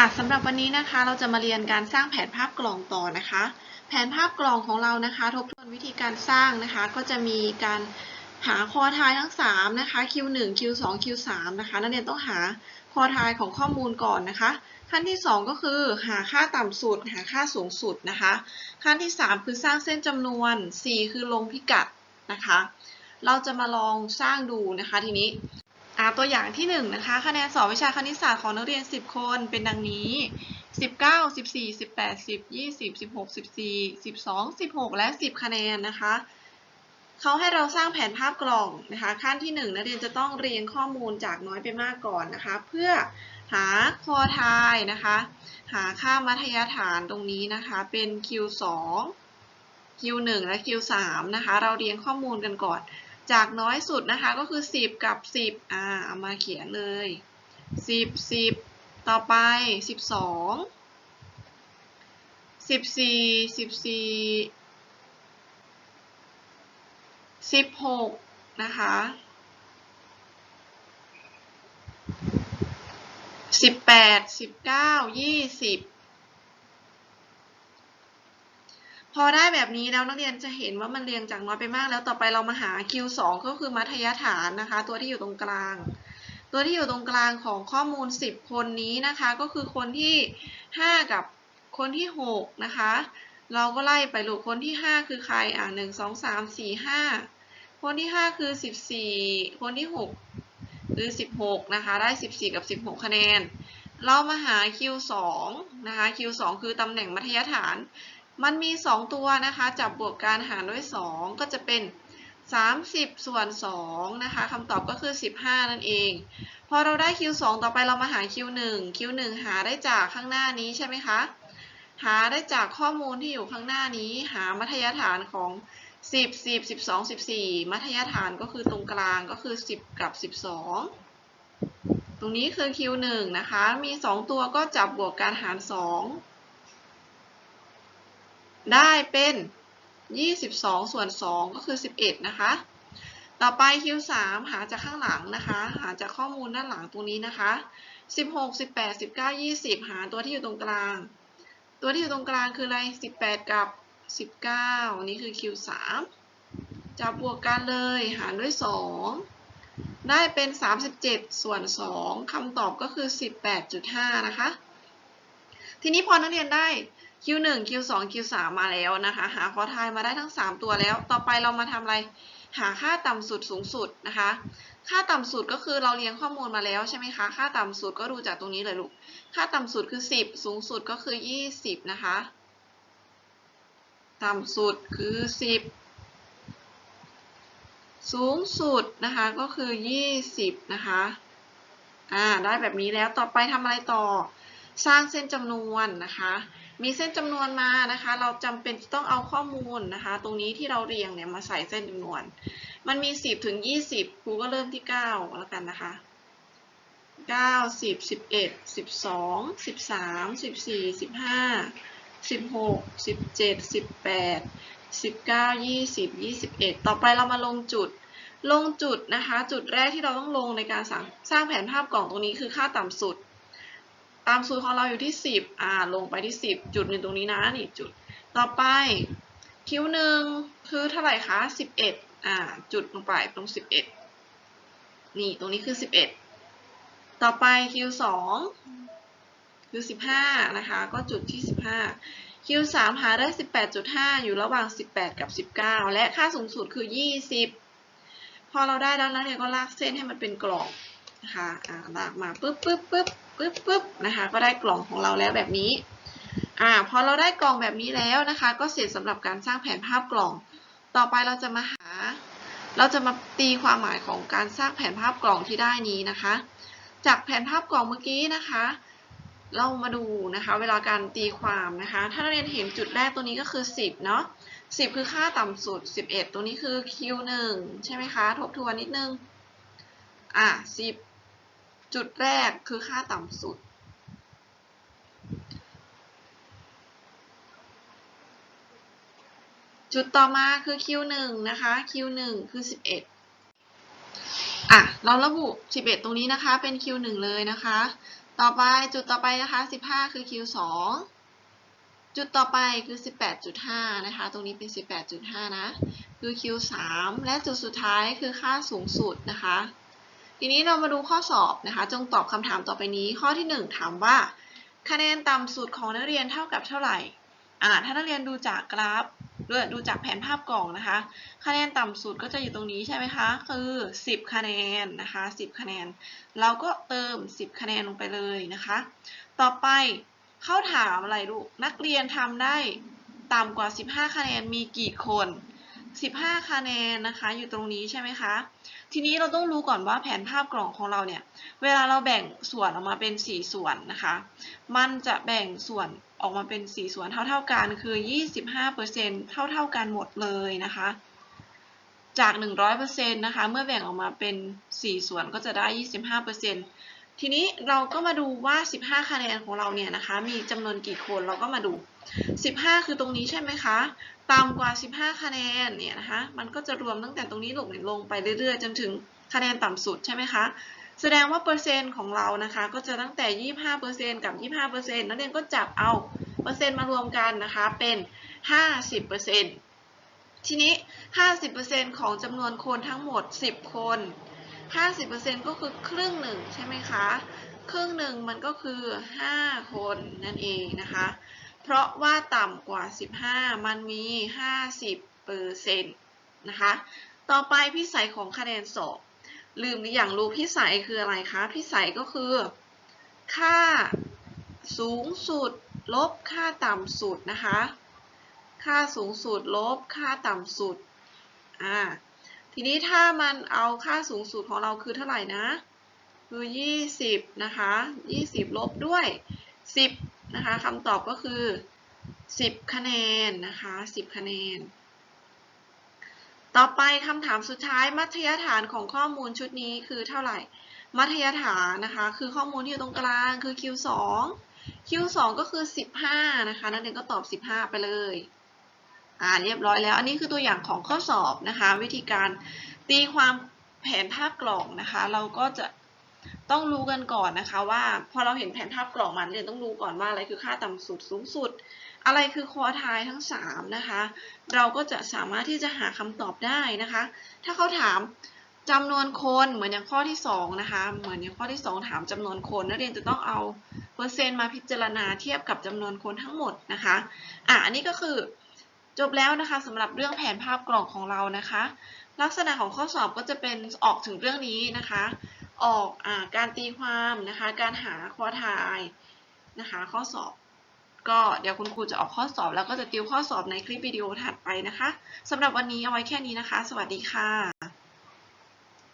ค่ะสำหรับวันนี้นะคะเราจะมาเรียนการสร้างแผนภาพกล่องต่อนะคะ แผนภาพกล่องของเรานะคะ ทบทวนวิธีการสร้างนะคะ ก็จะมีการหาคอทายทั้ง3นะคะ Q1 Q2 Q3 นะคะนักเรียนต้องหาคอทายของข้อมูลก่อนนะคะ ขั้นที่ 2 ก็คือหาค่าต่ำสุด หาค่าสูงสุดนะคะ ขั้นที่ 3 คือสร้างเส้นจำนวน 4 คือลงพิกัดนะคะ เราจะมาลองสร้างดูนะคะทีนี้ ตัวอย่างที่1นะคะคะแนนสอบวิชาคณิตศาสตร์ของนักเรียน 10 คนเป็นดังนี้ 19 14 18 10 20 16 14 12 16 และ 10 คะแนนนะคะเขาให้เราสร้างแผนภาพกล่องนะคะ ขั้นที่1นักเรียนจะต้องเรียงข้อมูลจากน้อยไปมากก่อนนะคะ เพื่อหาคอทายนะคะ หาค่ามัธยฐานตรงนี้นะคะเป็น Q2 Q1 และ Q3 นะคะ เราเรียงข้อมูลกันก่อน จากน้อยสุดนะคะก็คือ 10 กับ 10อ่าเอามาเขียนเลย 10 10 ต่อไป 12 14 14 16 นะคะ 18 19 20 พอได้แบบนี้แล้วนักเรียนจะเห็นว่ามันเรียงจากน้อยไปมากแล้วต่อไปเรามาหา Q2 ก็คือมัธยฐานนะคะ ตัวที่อยู่ตรงกลาง ตัวที่อยู่ตรงกลางของข้อมูล 10 คนนี้นะคะ ก็คือคนที่ 5 กับคนที่ 6 นะคะ เราก็ไล่ไปลูกคนที่ 5 คือใครอะ1 2 3 4 5 คนที่ 5 คือ 14 คนที่ 6 คือ 16 นะคะ ได้ 14 กับ 16 คะแนน เรามาหา Q2 นะคะ Q2 คือตำแหน่งมัธยฐาน มันมี 2 ตัวนะคะจับบวกการหารด้วย 2 ก็จะเป็น 30 ส่วน2นะคะคำตอบก็คือ 15 นั่นเอง พอเราได้ Q2 ต่อไปเรามาหา Q1 Q1 หาได้จากข้างหน้านี้ใช่ไหมคะ หาได้จากข้อมูลที่อยู่ข้างหน้านี้ หามัธยฐานของ 10 10 12 14 มัธยฐานก็คือตรงกลางก็คือ 10 กับ 12 ตรงนี้คือ Q1 นะคะ มี 2 ตัวก็จับบวกการหาร 2 ได้เป็น 22 ส่วน 2 ก็คือ 11 นะคะ ต่อไป Q3 หาจากข้างหลังนะคะ หาจากข้อมูลด้านหลังตรงนี้นะคะ 16 18 19 20 หาตัวที่อยู่ตรงกลาง ตัวที่อยู่ตรงกลางคืออะไร 18 กับ 19 นี่คือ Q3 จับบวกกันเลย หารด้วย 2 ได้เป็น 37 ส่วน 2คำตอบก็คือ 18.5 นะคะ ทีนี้พอนักเรียนได้ Q1 Q2 Q3 มาแล้วนะคะ หาคอทายมาได้ทั้ง 3 ตัวแล้ว ต่อไปเรามาทำอะไร หาค่าต่ำสุดสูงสุดนะคะ ค่าต่ำสุดก็คือเราเรียงข้อมูลมาแล้วใช่ไหมคะ ค่าต่ำสุดก็ดูจากตรงนี้เลยลูก ค่าต่ำสุดคือ 10 สูงสุดก็คือ 20 นะคะ ต่ำสุดคือ 10 สูงสุดนะคะก็คือ 20 นะคะ อ่า ได้แบบนี้แล้ว ต่อไปทำอะไรต่อ สร้างเส้นจำนวนนะคะ มีเส้นจำนวนมานะคะ เราจำเป็นต้องเอาข้อมูลนะคะ ตรงนี้ที่เราเรียงเนี่ยมาใส่เส้นจำนวน มันมี 10 ถึง 20 ครูก็เริ่มที่ 9 แล้วกันนะคะ 9 10 11 12 13 14 15 16 17 18 19 20 21 ต่อไปเรามาลงจุด ลงจุดนะคะ จุดแรกที่เราต้องลงในการสร้างสร้างแผนภาพกล่องตรงนี้คือค่าต่ำสุด ต่ำสุดของเราอยู่ที่ 10 อ่า ลงไปที่ 10 จุดหนึ่งตรงนี้นะนี่จุด ต่อไป คิวหนึ่งคือเท่าไหร่คะ 11 อ่า จุดลงไปตรง 11 นี่ตรงนี้คือ 11 ต่อไปคิวสองคือ 15 นะคะ ก็จุดที่ 15 คิวสามหาได้ 18.5 อยู่ระหว่าง 18 กับ 19 และค่าสูงสุดคือ 20 พอเราได้แล้วนะเนี่ยก็ลากเส้นให้มันเป็นกล่องนะคะ อ่า ลากมาปึ๊บปึ๊บปึ๊บ ปึ๊บปึ๊บนะคะ ก็ได้กล่องของเราแล้วแบบนี้อ่าพอเราได้กล่องแบบนี้แล้วนะคะ ก็เสร็จสำหรับการสร้างแผนภาพกล่อง ต่อไปเราจะมาหา เราจะมาตีความหมายของการสร้างแผนภาพกล่องที่ได้นี้นะคะ จากแผนภาพกล่องเมื่อกี้นะคะ เรามาดูนะคะ เวลาการตีความนะคะ ถ้าเราเรียนเห็นจุดแรกตัวนี้ก็คือ 10 เนาะ10 คือค่าต่ำสุด 11 ตัวนี้คือ Q1 ใช่ไหมคะ ทบทวนนิดนึงอะ10 จุดแรกคือค่าต่ำสุด จุดต่อมาคือ Q1 นะคะ Q1 คือ 11 อะ เราระบุ 11 ตรงนี้นะคะ เป็น Q1 เลยนะคะ ต่อไปจุดต่อไปนะคะ 15 คือ Q2 จุดต่อไปคือ 18.5 นะคะ ตรงนี้เป็น 18.5 นะ คือ Q3 และจุดสุดท้ายคือค่าสูงสุดนะคะ ทีนี้เรามาดูข้อสอบนะคะ จงตอบคำถามต่อไปนี้ ข้อที่ 1 ถามว่า คะแนนต่ำสุดของนักเรียนเท่ากับเท่าไหร่อ่าถ้านักเรียนดูจากกราฟด้วยดูจากแผนภาพกล่องนะคะ คะแนนต่ำสุดก็จะอยู่ตรงนี้ใช่ไหมคะ คือ 10 คะแนนนะคะ 10 คะแนน เราก็เติม 10 คะแนนลงไปเลยนะคะ ต่อไปเข้าถามอะไรลูก นักเรียนทำได้ต่ำกว่า 15 คะแนนมีกี่คน 15 คะแนนนะคะ อยู่ตรงนี้ใช่ไหมคะ ทีนี้เราต้องรู้ก่อนว่าแผนภาพกล่องของเราเนี่ย เวลาเราแบ่งส่วนออกมาเป็น 4 ส่วนนะคะ มันจะแบ่งส่วนออกมาเป็น 4 ส่วนเท่าๆกันคือ 25%เท่าๆกันหมดเลยนะคะ จาก 100%นะคะ เมื่อแบ่งออกมาเป็น 4 ส่วนก็จะได้ 25% ทีนี้เราก็มาดูว่า 15 คะแนนของเราเนี่ยนะคะ มีจำนวนกี่คนเราก็มาดู 15 คือตรงนี้ใช่ไหมคะต่ำกว่า 15 คะแนนเนี่ยนะคะ มันก็จะรวมตั้งแต่ตรงนี้ลงลงไปเรื่อยๆ จนถึงคะแนนต่ำสุดใช่ไหมคะ แสดงว่าเปอร์เซ็นต์ของเรานะคะ ก็จะตั้งแต่ 25%กับ 25%นักเรียนก็จับเอาเปอร์เซ็นต์มารวมกันนะคะเป็น 50%ทีนี้ 50%ของจำนวนคนทั้งหมด 10 คน 50%ก็คือครึ่งหนึ่งใช่ไหมคะ ครึ่งหนึ่งมันก็คือ 5 คนนั่นเองนะคะ เพราะว่าต่ำกว่า 15 มันมี 50%นะคะ ต่อไปพิสัยของคะแนนสอบ ลืมหรือยังรู้พิสัยคืออะไรคะ พิสัยก็คือ ค่าสูงสุดลบค่าต่ำสุดนะคะ ค่าสูงสุดลบค่าต่ำสุด อ่า ทีนี้ถ้ามันเอาค่าสูงสุดของเราคือเท่าไหร่นะคือ 20 นะคะ 20 ลบด้วย 10 นะคะคำตอบก็คือ 10 คะแนนนะคะ 10 คะแนน ต่อไปคำถามสุดท้ายมัธยฐานของข้อมูลชุดนี้คือเท่าไหร่ มัธยฐานนะคะ คือข้อมูลที่อยู่ตรงกลางคือ Q2 Q2 ก็คือ 15 นะคะ นักเรียนก็ตอบ 15 ไปเลย อ่าเรียบร้อยแล้ว อันนี้คือตัวอย่างของข้อสอบนะคะ วิธีการตีความแผนภาพกล่องนะคะ เราก็จะต้องรู้กันก่อนนะคะ ว่าพอเราเห็นแผนภาพกล่องมันเรียนต้องรู้ก่อนว่าอะไรคือค่าต่ำสุดสูงสุด อะไรคือคอทายทั้ง 3 นะคะ เราก็จะสามารถที่จะหาคำตอบได้นะคะ ถ้าเขาถามจำนวนคนเหมือนอย่างข้อที่2นะคะเหมือนอย่างข้อที่ 2 ถามจำนวนคนนักเรียนจะต้องเอาเปอร์เซ็นต์มาพิจารณาเทียบกับจำนวนคนทั้งหมดนะคะอะอันนี้ก็คือ จบแล้วนะคะสำหรับเรื่องแผนภาพกล่องของเรานะคะ ลักษณะของข้อสอบก็จะเป็นออกถึงเรื่องนี้นะคะ ออกอการตีความนะคะ การหาควอไทายนะคะ ข้อสอบ ก็เดี๋ยวคุณครูจะออกข้อสอบ แล้วก็จะติวข้อสอบในคลิปวิดีโอถัดไปนะคะสำหรับวันนี้เอาไว้แค่นี้นะคะ สวัสดีค่ะ